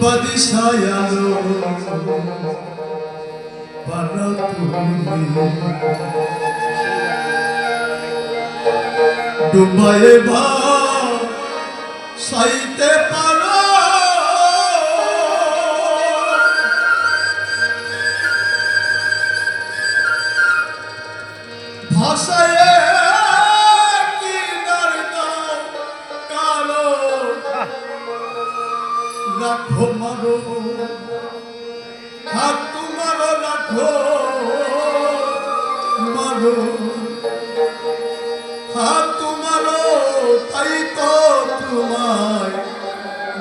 বাদিশায়ালো বানা তুমি ডুবায়ে সাইতে রাখো মারো। হাত তোমার রাখো মারো। হাত তোমার তাই তো তোমায়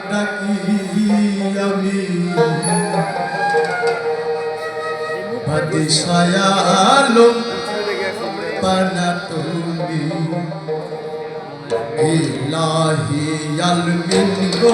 ডাকি আমি। ভাতে ছায়ালো পানা তুমি। ইলাহি আলমিন গো।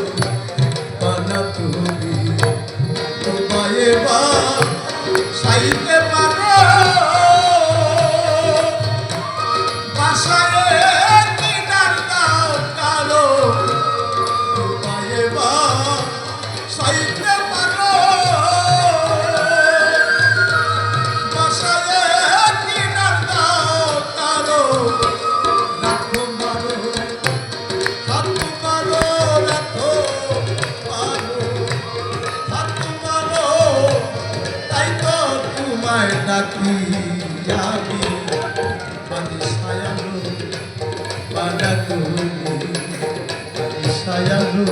তোমার ডাকি যাবি আমি সায়ালো পাডা তুমি আমি সায়ালো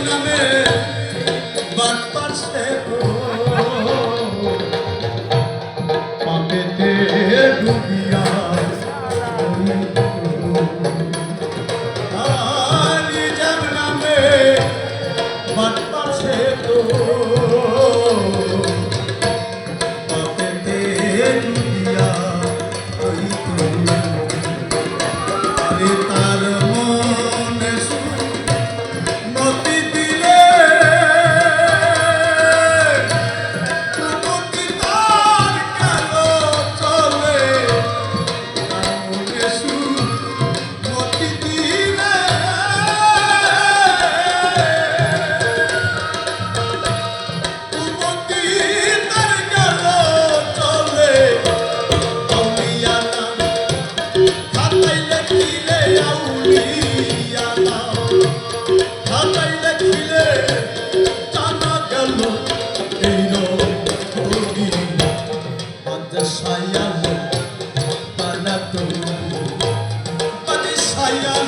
নামে বাট পাশে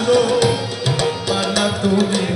ভালো পানা তুমি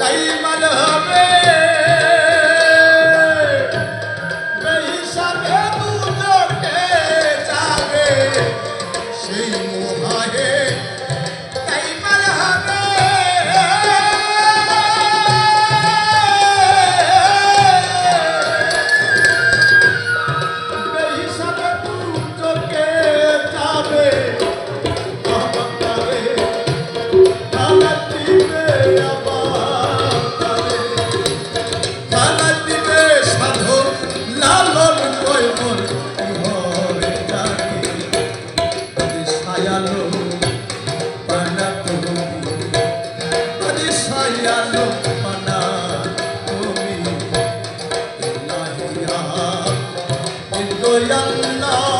ताई मला हवे. 个人呐